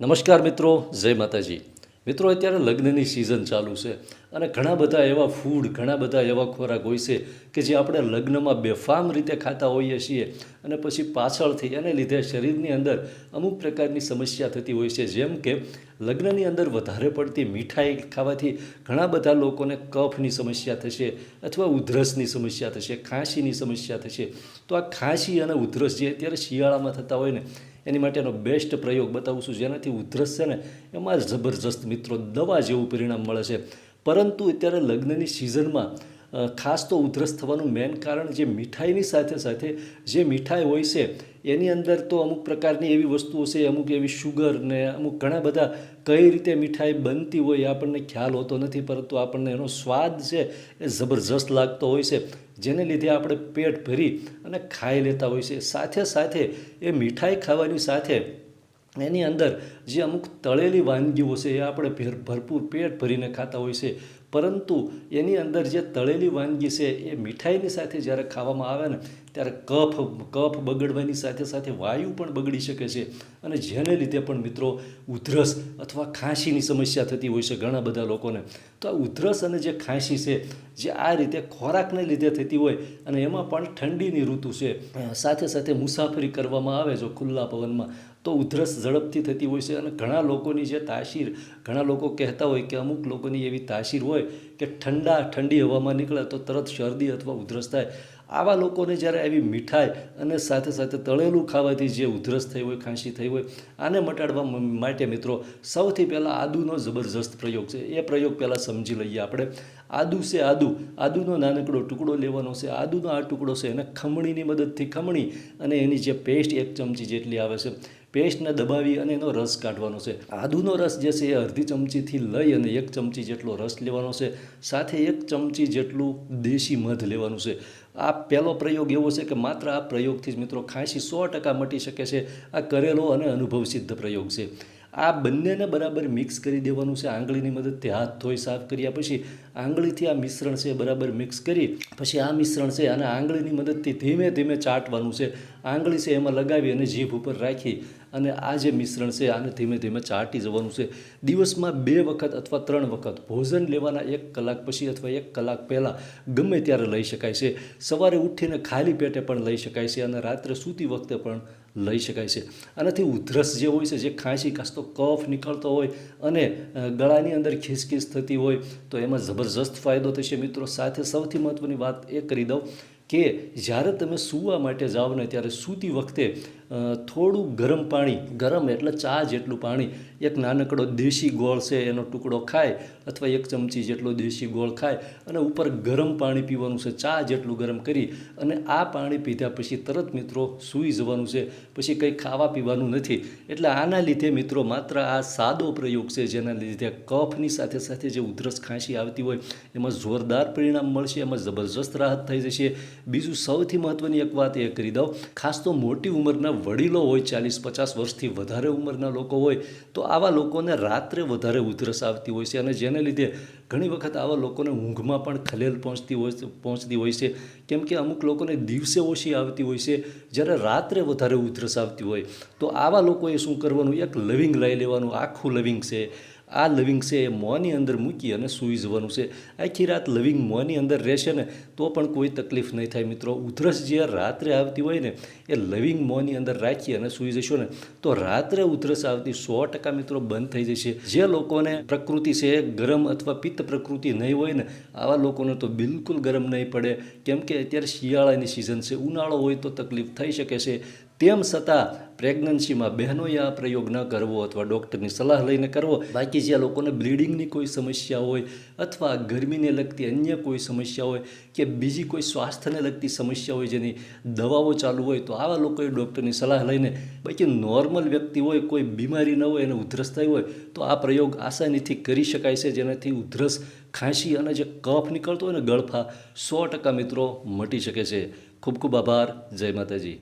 નમસ્કાર મિત્રો જય માતાજી. મિત્રો અત્યારે લગ્નની સિઝન ચાલુ છે. અને ઘણા બધા એવા ફૂડ ઘણા બધા એવા ખોરાક હોય છે કે જે આપણે લગ્નમાં બેફામ રીતે ખાતા હોઈએ છીએ અને પછી પાછળથી એને લીધે શરીરની અંદર અમુક પ્રકારની સમસ્યા થતી હોય છે. જેમ કે લગ્નની અંદર વધારે પડતી મીઠાઈ ખાવાથી ઘણા બધા લોકોને કફની સમસ્યા થશે અથવા ઉધરસની સમસ્યા થશે, ખાંસીની સમસ્યા થશે. તો આ ખાંસી અને ઉધરસ જે અત્યારે શિયાળામાં થતા હોય ને, એની માટેનો બેસ્ટ પ્રયોગ બતાવું છું. જેનાથી ઉધરસ છે ને, એમાં જબરજસ્ત મિત્રો દવા જેવું પરિણામ મળે છે. પરંતુ અત્યારે લગ્નની સિઝનમાં ખાસ તો ઉધરસ થવાનું મેઇન કારણ જે મીઠાઈની સાથે સાથે જે મીઠાઈ હોય છે, એની અંદર તો અમુક પ્રકારની એવી વસ્તુઓ છે, અમુક એવી શુગર ને અમુક ઘણા બધા કઈ રીતે મીઠાઈ બનતી હોય એ આપણને ખ્યાલ હોતો નથી, પરંતુ આપણને એનો સ્વાદ છે એ જબરજસ્ત લાગતો હોય છે, જેને લીધે આપણે પેટ ભરી અને ખાઈ લેતા હોય છે. સાથે સાથે એ મીઠાઈ ખાવાની સાથે એની અંદર જે અમુક તળેલી વાનગીઓ છે એ આપણે ભેર- ભરપૂર પેટ ભરીને ખાતા હોય છે. પરંતુ એની અંદર જે તળેલી વાનગી છે એ મીઠાઈની સાથે જ્યારે ખાવામાં આવે ને ત્યારે કફ કફ બગડવાની સાથે સાથે વાયુ પણ બગડી શકે છે. અને જેને લીધે પણ મિત્રો ઉધરસ અથવા ખાંસીની સમસ્યા થતી હોય છે ઘણા બધા લોકોને. તો આ ઉધરસ અને જે ખાંસી છે, જે આ રીતે ખોરાકને લીધે થતી હોય અને એમાં પણ ઠંડીની ઋતુ છે, સાથે સાથે મુસાફરી કરવામાં આવે જો ખુલ્લા પવનમાં, તો ઉધરસ ઝડપથી થતી હોય છે. અને ઘણા લોકોની જે તાસીર, ઘણા લોકો કહેતા હોય કે અમુક લોકોની એવી તાસીર હોય કે ઠંડા, ઠંડી હવામાં નીકળે તો તરત શરદી અથવા ઉધરસ થાય. આવા લોકોને જ્યારે આવી મીઠાઈ અને સાથે સાથે તળેલું ખાવાથી જે ઉધરસ થઈ હોય, ખાંસી થઈ હોય, આને મટાડવા માટે મિત્રો સૌથી પહેલાં આદુનો જબરજસ્ત પ્રયોગ છે. એ પ્રયોગ પહેલાં સમજી લઈએ આપણે. આદુ છે આદુ. આદુનો નાનકડો ટુકડો લેવાનો છે. આદુનો આ ટુકડો છે એને ખમણીની મદદથી ખમણી અને એની જે પેસ્ટ એક ચમચી જેટલી આવે છે પેસ્ટને દબાવી અને એનો રસ કાઢવાનો છે. આદુનો રસ જે છે એ અડધી ચમચીથી લઈ અને એક ચમચી જેટલો રસ લેવાનો છે. સાથે એક ચમચી જેટલું દેશી મધ લેવાનું છે. આ પહેલો પ્રયોગ એવો છે કે માત્ર આ પ્રયોગથી જ મિત્રો ખાંસી સો ટકા મટી શકે છે. આ કરેલો અને અનુભવ સિદ્ધ પ્રયોગ છે. આ બંનેને બરાબર મિક્સ કરી દેવાનું છે. આંગળીની મદદથી હાથ ધોઈ સાફ કર્યા પછી આંગળીથી આ મિશ્રણ છે બરાબર મિક્સ કરી પછી આ મિશ્રણ છે અને આંગળીની મદદથી ધીમે ધીમે ચાટવાનું છે. આંગળી છે એમાં લગાવી અને જીભ ઉપર રાખી અને આ જે મિશ્રણ છે આને ધીમે ધીમે ચાટી જવાનું છે. દિવસમાં બે વખત અથવા ત્રણ વખત ભોજન લેવાના એક કલાક પછી અથવા એક કલાક પહેલાં ગમે ત્યારે લઈ શકાય છે. સવારે ઉઠીને ખાલી પેટે પણ લઈ શકાય છે અને રાત્રે સૂતી વખતે પણ લઈ શકાય છે. આનાથી ઉધરસ જે હોય છે, જે ખાંસી કાંસતો કફ નીકળતો હોય અને ગળાની અંદર ખીસખીસ થતી હોય, તો એમાં જબરજસ્ત ફાયદો થશે. મિત્રો, સાથે સૌથી મહત્ત્વની વાત એ કરી દઉં કે જ્યારે તમે સૂવા માટે જાઓ ને ત્યારે સૂતી વખતે થોડું ગરમ પાણી, ગરમ એટલે ચા જેટલું પાણી, એક નાનકડો દેશી ગોળ છે એનો ટુકડો ખાય અથવા એક ચમચી જેટલો દેશી ગોળ ખાય અને ઉપર ગરમ પાણી પીવાનું છે, ચા જેટલું ગરમ કરી અને આ પાણી પીધા પછી તરત મિત્રો સૂઈ જવાનું છે, પછી કંઈ ખાવા પીવાનું નથી. એટલે આના લીધે મિત્રો માત્ર આ સાદો પ્રયોગ છે, જેના લીધે કફની સાથે સાથે જે ઉધરસ ખાંસી આવતી હોય, એમાં જોરદાર પરિણામ મળશે, એમાં જબરજસ્ત રાહત થઈ જશે બીજું સૌથી મહત્ત્વની એક વાત એ કરી દઉં, ખાસ તો મોટી ઉંમરના વડીલો હોય, ચાલીસ પચાસ વર્ષથી વધારે ઉંમરના લોકો હોય, તો આવા લોકોને રાત્રે વધારે ઉધરસ આવતી હોય છે અને જેને લીધે ઘણી વખત આવા લોકોને ઊંઘમાં પણ ખલેલ પહોંચતી હોય પહોંચતી હોય છે. કેમ કે અમુક લોકોને દિવસે ઓછી આવતી હોય છે, જ્યારે રાત્રે વધારે ઉધરસ આવતી હોય. તો આવા લોકોએ શું કરવાનું? એક લવિંગ લઈ લેવાનું, આખું લવિંગ છે. આ લવિંગ છે, એ મોંની અંદર મૂકી અને સૂઈઝવાનું છે. આખી રાત લવિંગ મોંની અંદર રહેશે ને, તો પણ કોઈ તકલીફ નહીં થાય મિત્રો. ઉધરસ જે રાત્રે આવતી હોય ને, એ લવિંગ મોંની અંદર રાખી અને સૂઈ જશો ને, તો રાત્રે ઉધરસ આવતી સો ટકા મિત્રો બંધ થઈ જશે. જે લોકોને પ્રકૃતિ છે ગરમ અથવા પિત્ત પ્રકૃતિ નહીં હોય ને, આવા લોકોને તો બિલકુલ ગરમ નહીં પડે. કેમ કે અત્યારે શિયાળાની સિઝન છે, ઉનાળો હોય તો તકલીફ થઈ શકે છે. તેમ છતાં પ્રેગ્નન્સીમાં બહેનોએ આ પ્રયોગ ન કરવો અથવા ડૉક્ટરની સલાહ લઈને કરવો. બાકી જે લોકોને બ્લીડિંગની કોઈ સમસ્યા હોય અથવા ગરમીને લગતી અન્ય કોઈ સમસ્યા હોય કે બીજી કોઈ સ્વાસ્થ્યને લગતી સમસ્યા હોય જેની દવાઓ ચાલુ હોય તો આવા લોકોએ ડૉક્ટરની સલાહ લઈને બાકી નોર્મલ વ્યક્તિ હોય, કોઈ બીમારી ન હોય એને ઉધરસ થઈ હોય તો આ પ્રયોગ આસાનીથી કરી શકાય છે. જેનાથી ઉધરસ, ખાંસી અને જે કફ નીકળતો હોય ને ગળફા સો ટકા મિત્રો મટી શકે છે. ખૂબ ખૂબ આભાર. જય માતાજી.